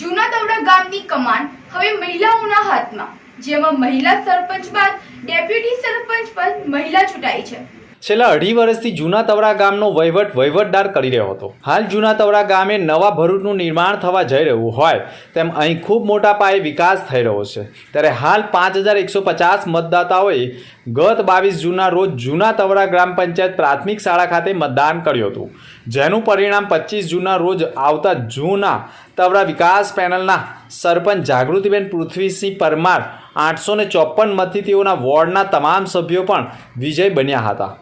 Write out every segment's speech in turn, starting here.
જૂના તવડા ગામની કમાન હવે મહિલાઓના હાથમાં, જેમાં મહિલા સરપંચ બાદ ડેપ્યુટી સરપંચ પર મહિલા ચૂંટાઈ છે. છેલ્લા અઢી વર્ષથી જૂના તવડા ગામનો વહીવટ વહીવટદાર કરી રહ્યો હતો. હાલ જૂના તવડા ગામે નવા ભરૂચનું નિર્માણ થવા જઈ રહ્યું હોય તેમ અહીં ખૂબ મોટા પાયે વિકાસ થઈ રહ્યો છે. ત્યારે હાલ પાંચ હજાર એકસો પચાસ મતદાતાઓએ ગત બાવીસ જૂનના રોજ જૂના તવડા ગ્રામ પંચાયત પ્રાથમિક શાળા ખાતે મતદાન કર્યું હતું. જેનું પરિણામ પચીસ જૂનના રોજ આવતા જૂના તવડા વિકાસ પેનલના સરપંચ જાગૃતિબેન પૃથ્વીસિંહ પરમાર આઠસો ને ચોપન મતથી તેઓના વોર્ડના તમામ સભ્યો પણ વિજય બન્યા હતા.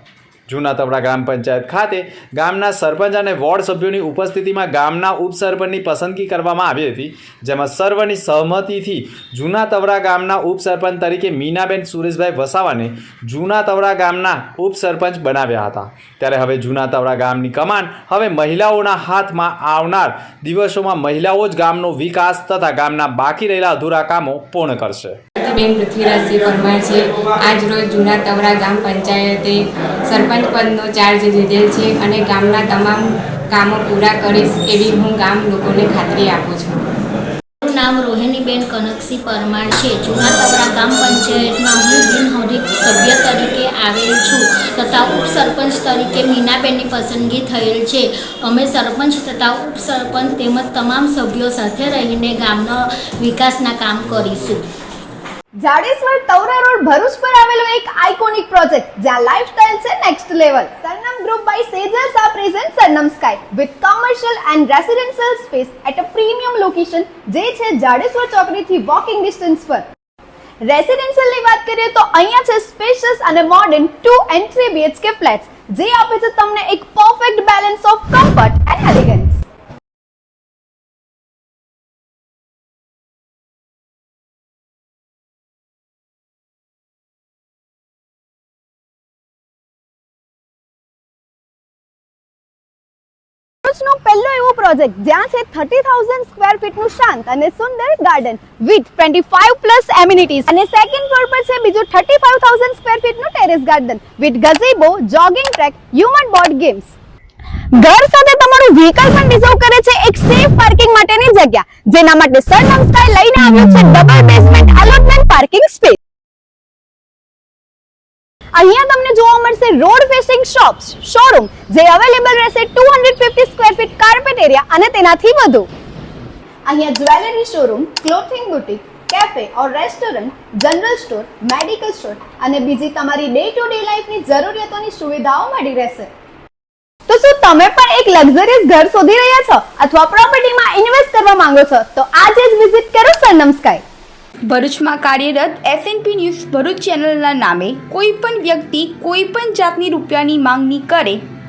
જૂના તવડા ગ્રામ પંચાયત ખાતે ગામના સરપંચ અને વોર્ડ સભ્યોની ઉપસ્થિતિમાં ગામના ઉપસરપંચની પસંદગી કરવામાં આવી હતી, જેમાં સર્વની સહમતિથી જૂના તવડા ગામના ઉપસરપંચ તરીકે મીનાબેન સુરેશભાઈ વસાવાને જૂના તવડા ગામના ઉપસરપંચ બનાવ્યા હતા. ત્યારે હવે જૂના તવડા ગામની કમાન હવે મહિલાઓના હાથમાં આવનાર દિવસોમાં મહિલાઓ જ ગામનો વિકાસ તથા ગામના બાકી રહેલા અધૂરા કામો પૂર્ણ કરશે. બેન પૃથ્વીરાજસિંહ પરમાર છે. આજ રોજ જૂના તવરા ગામ પંચાયતે સરપંચ પદનો ચાર્જ લીધેલ છે અને ગામના તમામ કામો પૂરા કરીશ એવી હું ગામ લોકોને ખાતરી આપું છું. મારું નામ રોહિણીબેન કનકસિંહ પરમાર છે. જૂના તવરા ગામ પંચાયતમાં હું બિનહરીફ સભ્ય તરીકે આવેલ છું તથા ઉપસરપંચ તરીકે મીનાબેનની પસંદગી થયેલ છે. અમે સરપંચ તથા ઉપસરપંચ તેમજ તમામ સભ્યો સાથે રહીને ગામના વિકાસના કામ કરીશું. જાડેશ્વર તવરા રોડ ભરૂચ પર આવેલો એક આઇકોનિક પ્રોજેક્ટ જ્યાં લાઇફસ્ટાઇલ છે next level Sarnam group by સેજર્સ આ present Sarnam sky with commercial and residential space at a premium location જે છે જાડેશ્વર ચોકડીથી વોકિંગ ડિસ્ટન્સ પર. રેસિડેન્શિયલની વાત કરીએ તો અહીંયા છે સ્પેશિયસ અને modern two and three BHK flats જે આપે છે તમને એક perfect balance of comfort and elegance ભરૂચનો પહેલો એવો પ્રોજેક્ટ જ્યાં છે થર્ટી થાઉઝન્ડ સ્ક્વેર ફીટનું શાંત અને સુંદર garden with twenty five plus amenities અને સેકન્ડ ફ્લોર પર છે બીજું thirty five thousand square ફીટનું terrace garden with gazebo jogging track human board games ઘર સાથે તમારું વ્હીકલ પણ રિઝર્વ કરે છે એક સેફ પાર્કિંગ માટેની જગ્યા, જેના માટે સરનામ સ્કાય લઈને આવ્યો છે double basement allotment parking space અહીંયા તમને જોવા મળશે રોડ ફેસિંગ શોપ્સ શોરૂમ જે અવેલેબલ રહેશે 250 સ્ક્વેર ફીટ કાર્પેટ એરિયા અને તેનાથી વધુ. અહીંયા jewellery showroom clothing boutique cafe or restaurant general store medical store અને બીજી તમારી ડે ટુ ડે લાઈફની જરૂરિયાતોની સુવિધાઓ મળી રહેશે. તો શું તમે પણ એક લક્ઝરિયસ ઘર શોધી રહ્યા છો અથવા પ્રોપર્ટીમાં ઇન્વેસ્ટ કરવા માંગો છો? તો આજે જ વિઝિટ કરો સરનમ સ્કાય ભરૂચમાં કાર્યરત એસએનપી ન્યૂઝ ભરૂચ ચેનલના નામે કોઈ પણ વ્યક્તિ કોઈ પણ જાતની રૂપિયાની માંગણી કરે